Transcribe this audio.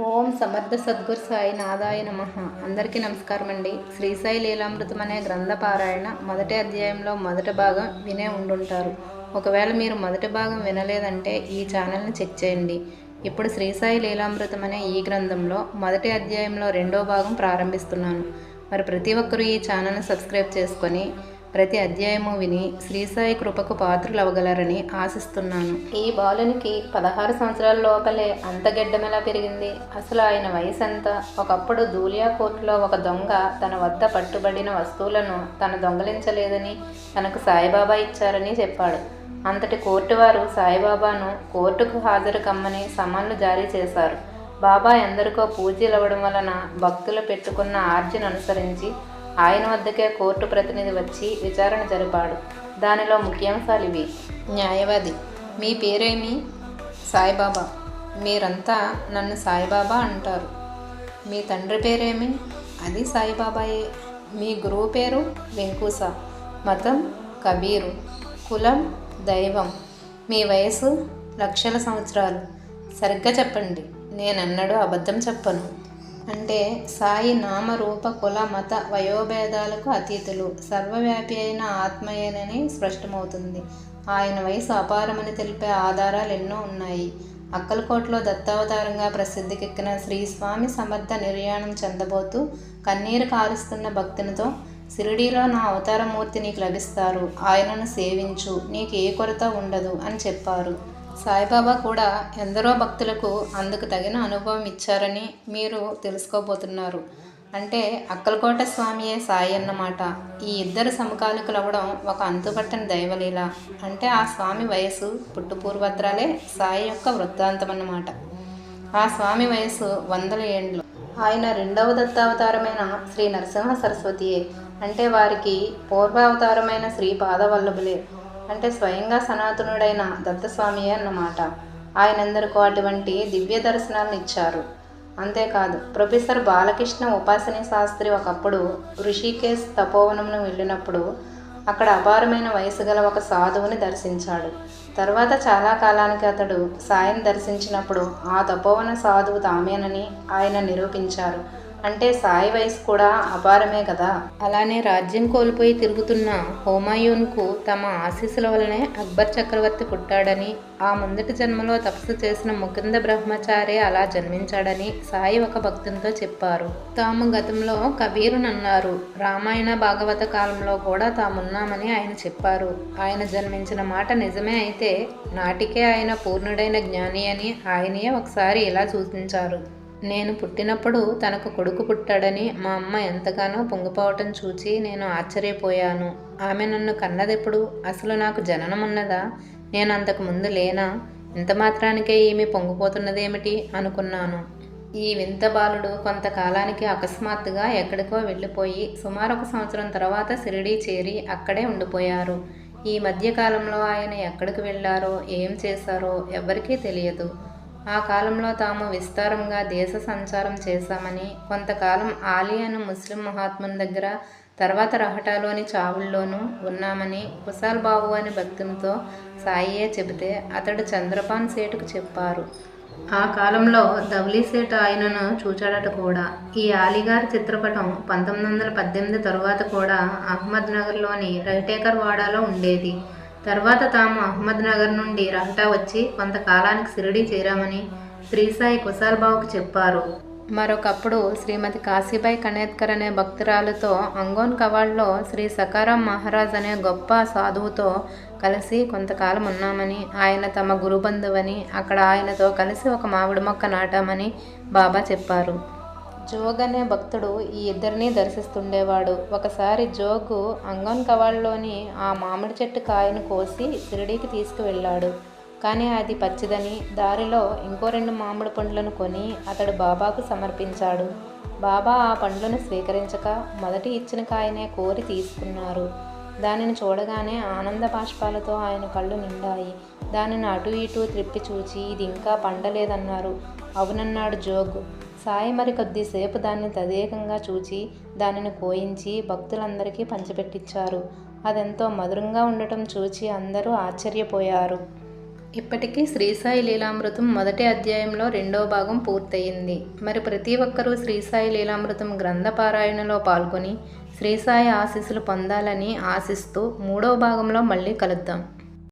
ఓం సమర్థ సద్గురు సాయి నాదాయ నమ. అందరికీ నమస్కారం అండి శ్రీసాయి లీలామృతం అనే గ్రంథ పారాయణ మొదటి అధ్యాయంలో మొదటి భాగం వినే ఉండుంటారు. ఒకవేళ మీరు మొదటి భాగం వినలేదంటే ఈ ఛానల్ని చెక్ చేయండి. ఇప్పుడు శ్రీ సాయి లీలామృతం అనే ఈ గ్రంథంలో మొదటి అధ్యాయంలో రెండో భాగం ప్రారంభిస్తున్నాను. మరి ప్రతి ఒక్కరూ ఈ ఛానల్ని సబ్స్క్రైబ్ చేసుకొని ప్రతి అధ్యాయము విని శ్రీ సాయి కృపకు పాత్రలు అవ్వగలరని ఆశిస్తున్నాను. ఈ బాలునికి పదహారు సంవత్సరాల లోపలే అంత గెడ్డమెలా పెరిగింది. అసలు ఆయన వయసు ఎంత ఒకప్పుడు ధూలియా కోర్టులో ఒక దొంగ తన వద్ద పట్టుబడిన వస్తువులను తను దొంగలించలేదని తనకు సాయిబాబా ఇచ్చారని చెప్పాడు. అంతటి కోర్టు వారు సాయిబాబాను కోర్టుకు హాజరు కమ్మని సమన్లు జారీ చేశారు. బాబా ఎందరికో పూజలు అవ్వడం వలన భక్తులు పెట్టుకున్న ఆర్జిని అనుసరించి ఆయన వద్దకే కోర్టు ప్రతినిధి వచ్చి విచారణ జరిపాడు. దానిలో ముఖ్యాంశాలు ఇవి న్యాయవాది. మీ పేరేమి? సాయిబాబా. మీరంతా నన్ను సాయిబాబా అంటారు. మీ తండ్రి పేరేమి? అది సాయిబాబాయే. మీ గురువు పేరు వెంకూస. మతం కబీరు. కులం దైవం. మీ వయసు లక్షల సంవత్సరాలు. సరిగ్గా చెప్పండి. నేనన్నడూ అబద్ధం చెప్పను. అంటే సాయి నామరూప కుల మత వయోభేదాలకు అతీతులు. సర్వవ్యాపి అయిన ఆత్మయేనని స్పష్టమవుతుంది. ఆయన వయసు అపారమని తెలిపే ఆధారాలు ఎన్నో ఉన్నాయి. అక్కలకోటలో దత్తావతారంగా ప్రసిద్ధికెక్కిన శ్రీ స్వామి సమర్థ నిర్యాణం చెందబోతూ కన్నీరు కారుస్తున్న భక్తునితో సిరిడీలో నా అవతారమూర్తి నీకు లభిస్తారు. ఆయనను సేవించు. నీకు ఏ కొరత ఉండదు అని చెప్పారు. సాయిబాబా కూడా ఎందరో భక్తులకు అందుకు తగిన అనుభవం ఇచ్చారని మీరు తెలుసుకోబోతున్నారు. అంటే అక్కలకోట స్వామియే సాయి అన్నమాట. ఈ ఇద్దరు సమకాలికులు అవ్వడం ఒక అంతుపట్టని దైవలీల. అంటే ఆ స్వామి వయసు పుట్టుపూర్వత్రాలే సాయి యొక్క వృత్తాంతం అన్నమాట ఆ స్వామి వయసు వందల ఏండ్లు. ఆయన రెండవ దత్తావతారమైన శ్రీ నరసింహ సరస్వతియే. అంటే వారికి పూర్వావతారమైన శ్రీ పాదవల్లభులే. అంటే స్వయంగా సనాతనుడైన దత్తస్వామియే అన్నమాట. ఆయనందరికీ అటువంటి దివ్య దర్శనాలను ఇచ్చారు. అంతేకాదు ప్రొఫెసర్ బాలకృష్ణ ఉపాసని శాస్త్రి ఒకప్పుడు ఋషికేశ్ తపోవనంను వెళ్ళినప్పుడు అక్కడ అపారమైన వయసు గల ఒక సాధువుని దర్శించాడు. తర్వాత చాలా కాలానికి అతడు సాయం దర్శించినప్పుడు ఆ తపోవన సాధువు తామేనని ఆయన నిరూపించారు. అంటే సాయి వయసు కూడా అపారమే కదా. అలానే రాజ్యం కోల్పోయి తిరుగుతున్న హోమాయూన్కు తమ ఆశీస్సుల వలనే అక్బర్ చక్రవర్తి పుట్టాడని ఆ ముందటి జన్మలో తపస్సు చేసిన ముకుంద బ్రహ్మచారి అలా జన్మించాడని సాయి ఒక భక్తునితో చెప్పారు. తాము గతంలో కబీరునన్నారు. రామాయణ భాగవత కాలంలో కూడా తామున్నామని ఆయన చెప్పారు. ఆయన జన్మించిన మాట నిజమే అయితే నాటికే ఆయన పూర్ణుడైన జ్ఞాని అని ఆయనే ఒకసారి ఇలా సూచించారు. నేను పుట్టినప్పుడు తనకు కొడుకు పుట్టాడని మా అమ్మ ఎంతగానో పొంగిపోవటం చూచి నేను ఆశ్చర్యపోయాను. ఆమె నన్ను కన్నదెప్పుడు? అసలు నాకు జననం ఉన్నదా నేను అంతకు ముందు లేనా? ఇంత మాత్రానికే ఈమె పొంగిపోతున్నదేమిటి? అనుకున్నాను. ఈ వింత బాలుడు కొంతకాలానికి అకస్మాత్తుగా ఎక్కడికో వెళ్ళిపోయి సుమారు ఒక సంవత్సరం తర్వాత షిరిడీ చేరి అక్కడే ఉండిపోయారు. ఈ మధ్యకాలంలో ఆయన ఎక్కడికి వెళ్ళారో ఏం చేశారో ఎవరికీ తెలియదు. ఆ కాలంలో తాము విస్తారంగా దేశ సంచారం చేశామని కొంతకాలం ఆలీ అను ముస్లిం మహాత్ముని దగ్గర తర్వాత రహటాలోని చావుల్లోనూ ఉన్నామని కుశాల్ బాబు అని భక్తునితో సాయియే చెబితే అతడు చంద్రపాన్ సేటుకు చెప్పారు. ఆ కాలంలో ధవలీ సేటు ఆయనను చూచాడట కూడా. ఈ ఆలిగారి చిత్రపటం పంతొమ్మిది వందల పద్దెనిమిది తరువాత కూడా అహ్మద్ నగర్లోని రైటేకర్ వాడాలో ఉండేది. తర్వాత తాము అహ్మద్ నగర్ నుండి రహటా వచ్చి కొంతకాలానికి షిరిడీ చేరామని శ్రీసాయి కుశాల్బాబుకు చెప్పారు. మరొకప్పుడు శ్రీమతి కాశీబాయి కణేత్కర్ అనే భక్తురాలతో అంగోన్ కవాడ్లో శ్రీ సకారం మహారాజ్ అనే గొప్ప సాధువుతో కలిసి కొంతకాలం ఉన్నామని ఆయన తమ గురుబంధువని అక్కడ ఆయనతో కలిసి ఒక మామిడి మొక్క నాటామని బాబా చెప్పారు. జోగ్ అనే భక్తుడు ఈ ఇద్దరిని దర్శిస్తుండేవాడు. ఒకసారి జోగు అంగన్ కవాళ్ళలోని ఆ మామిడి చెట్టు కాయను కోసి షిరిడీకి తీసుకువెళ్ళాడు. కానీ అది పచ్చిదని దారిలో ఇంకో రెండు మామిడి పండ్లను కొని అతడు బాబాకు సమర్పించాడు. బాబా ఆ పండ్లను స్వీకరించక మొదటి ఇచ్చిన కాయనే కోరి తీసుకున్నారు. దానిని చూడగానే ఆనంద బాష్పాలతో ఆయన కళ్ళు నిండాయి. దానిని అటు ఇటు త్రిప్పి చూచి ఇది ఇంకా పండలేదన్నారు. అవునన్నాడు జోగు. సాయి మరి కొద్దిసేపు దాన్ని తదేకంగా చూచి దానిని కోయించి భక్తులందరికీ పంచిపెట్టించారు. అదెంతో మధురంగా ఉండటం చూచి అందరూ ఆశ్చర్యపోయారు. ఇప్పటికీ శ్రీసాయి లీలామృతం మొదటి అధ్యాయంలో రెండవ భాగం పూర్తయింది. మరి ప్రతి ఒక్కరూ శ్రీసాయి లీలామృతం గ్రంథపారాయణలో పాల్గొని శ్రీసాయి ఆశీస్సులు పొందాలని ఆశిస్తూ మూడవ భాగంలో మళ్ళీ కలుద్దాం.